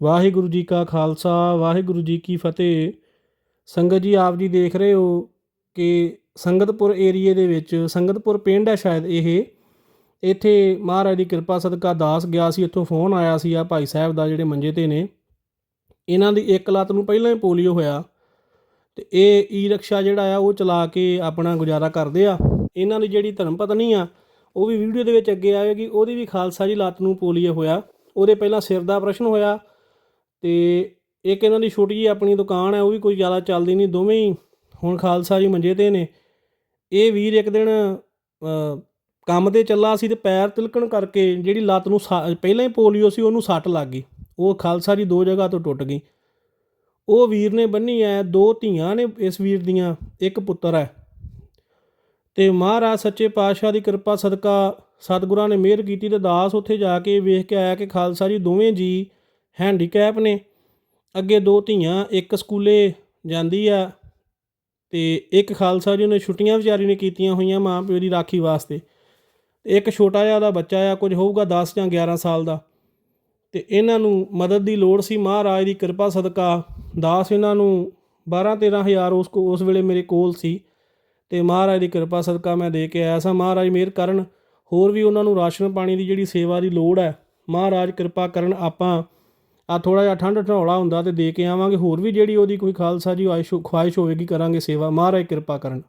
ਵਾਹਿਗੁਰੂ ਜੀ ਕਾ ਖਾਲਸਾ, ਵਾਹਿਗੁਰੂ ਜੀ ਕੀ ਫਤਿਹ। ਸੰਗਤ ਜੀ, ਆਪ ਜੀ ਦੇਖ ਰਹੇ ਹੋ ਕਿ ਸੰਗਤਪੁਰ ਏਰੀਏ ਦੇ ਵਿੱਚ, ਸੰਗਤਪੁਰ ਪਿੰਡ ਹੈ ਸ਼ਾਇਦ ਇਹ, ਇੱਥੇ ਮਹਾਰਾਜ ਦੀ ਕਿਰਪਾ, ਸਦਕਾ ਦਾਸ ਗਿਆ ਸੀ, ਇੱਥੋਂ ਫੋਨ ਆਇਆ ਸੀ ਆ ਭਾਈ ਸਾਹਿਬ ਦਾ, ਜਿਹੜੇ ਮੰਜੇ ਤੇ ਨੇ। ਇਹਨਾਂ ਦੀ ਇੱਕ ਲੱਤ ਨੂੰ ਪਹਿਲਾਂ ਹੀ ਪੋਲੀਓ ਹੋਇਆ ਤੇ ਇਹ ਈ ਰਿਕਸ਼ਾ ਜਿਹੜਾ ਆ, ਉਹ ਚਲਾ ਕੇ ਆਪਣਾ ਗੁਜ਼ਾਰਾ ਕਰਦੇ ਆ। ਇਹਨਾਂ ਦੀ ਜਿਹੜੀ ਧਰਮ ਪਤਨੀ ਆ, ਉਹ ਵੀ ਵੀਡੀਓ ਦੇ ਵਿੱਚ ਅੱਗੇ ਆਵੇਗੀ, ਉਹਦੀ ਵੀ ਖਾਲਸਾ ਜੀ ਲੱਤ ਨੂੰ ਪੋਲੀਓ ਹੋਇਆ। ਉਹਦੇ ਪਹਿਲਾਂ ਸਿਰ ਦਾ ਪ੍ਰਸ਼ਨ ਹੋਇਆ ਤੇ ਇੱਕ ਇਹਨਾਂ ਦੀ ਛੋਟੀ ਜਿਹੀ ਆਪਣੀ ਦੁਕਾਨ ਹੈ, ਉਹ ਵੀ ਕੋਈ ਜ਼ਿਆਦਾ ਚੱਲਦੀ ਨਹੀਂ, ਦੋਵੇਂ ਹੀ ਹੁਣ ਖਾਲਸਾ ਜੀ ਮੰਜੇ ਤੇ ਨੇ। ਇਹ ਵੀਰ ਇੱਕ ਦਿਨ ਕੰਮ ਤੇ ਚੱਲਾ ਸੀ ਤੇ ਪੈਰ ਤਿਲਕਣ ਕਰਕੇ ਜਿਹੜੀ ਲੱਤ ਨੂੰ ਸਾ- ਪਹਿਲਾਂ ਹੀ ਪੋਲੀਓ ਸੀ, ਉਹਨੂੰ ਸੱਟ ਲੱਗ ਗਈ। ਉਹ ਖਾਲਸਾ ਜੀ ਦੋ ਜਗ੍ਹਾ ਤੋਂ ਟੁੱਟ ਗਈ। ਉਹ ਵੀਰ ਨੇ ਬੰਨੀ ਐ, ਦੋ ਧੀਆਂ ਨੇ ਇਸ ਵੀਰ ਦੀਆਂ, ਇੱਕ ਪੁੱਤਰ ਹੈ ਤੇ ਮਹਾਰਾਜ ਸੱਚੇ ਪਾਤਸ਼ਾਹ ਦੀ ਕਿਰਪਾ, ਸਦਕਾ ਸਤਿਗੁਰਾਂ ਨੇ ਮਿਹਰ ਕੀਤੀ ਤੇ ਦਾਸ ਉੱਥੇ ਜਾ ਕੇ ਵੇਖ ਕੇ ਆਇਆ ਕਿ ਖਾਲਸਾ ਜੀ ਦੋਵੇਂ ਜੀ ਹੈਂਡੀਕੈਪ ਨੇ। ਅੱਗੇ ਦੋ ਧੀਆਂ, ਇੱਕ ਸਕੂਲੇ ਜਾਂਦੀ ਆ ਤੇ ਇੱਕ ਖਾਲਸਾ ਜੀ ਨੇ ਛੁੱਟੀਆਂ ਵਿਚਾਰੀ ਨੇ ਕੀਤੀਆਂ ਹੋਈਆਂ ਮਾਂ ਪਿਓ ਦੀ ਰਾਖੀ ਵਾਸਤੇ। ਤੇ ਇੱਕ ਛੋਟਾ ਜਿਹਾ ਉਹਦਾ ਬੱਚਾ ਆ, ਕੁਝ ਹੋਊਗਾ 10 ਜਾਂ 11 ਸਾਲ ਦਾ। ਤੇ ਇਹਨਾਂ ਨੂੰ ਮਦਦ ਦੀ ਲੋੜ ਸੀ। ਮਹਾਰਾਜ ਦੀ ਕਿਰਪਾ, ਸਦਕਾ ਦਾਸ ਇਹਨਾਂ ਨੂੰ 12 13000 ਉਸ ਕੋ, ਉਸ ਵੇਲੇ ਮੇਰੇ ਕੋਲ ਸੀ। ਤੇ ਮਹਾਰਾਜ ਦੀ ਕਿਰਪਾ, ਸਦਕਾ ਮੈਂ ਦੇ ਕੇ ਆਇਆ ਸਾਂ। ਮਹਾਰਾਜ ਮਿਹਰ ਕਰਨ, ਹੋਰ ਵੀ ਉਹਨਾਂ ਨੂੰ ਰਾਸ਼ਨ ਪਾਣੀ ਦੀ ਜਿਹੜੀ ਸੇਵਾ ਦੀ ਲੋੜ ਹੈ, ਮਹਾਰਾਜ ਕਿਰਪਾ ਕਰਨ ਆਪਾਂ ਆ ਥੋੜਾ ਜਿਹਾ ਠੰਡ ਢੌਲਾ ਹੁੰਦਾ ਤੇ ਦੇ ਕੇ ਆਵਾਂਗੇ। ਹੋਰ ਵੀ ਜਿਹੜੀ ਉਹਦੀ ਕੋਈ ਖਾਲਸਾ ਜੀ ਆਇਸ਼ ਖੁਆਇਸ਼ ਹੋਵੇਗੀ ਕਰਾਂਗੇ ਸੇਵਾ। ਮਹਾਰਾਜ ਕਿਰਪਾ ਕਰਨ।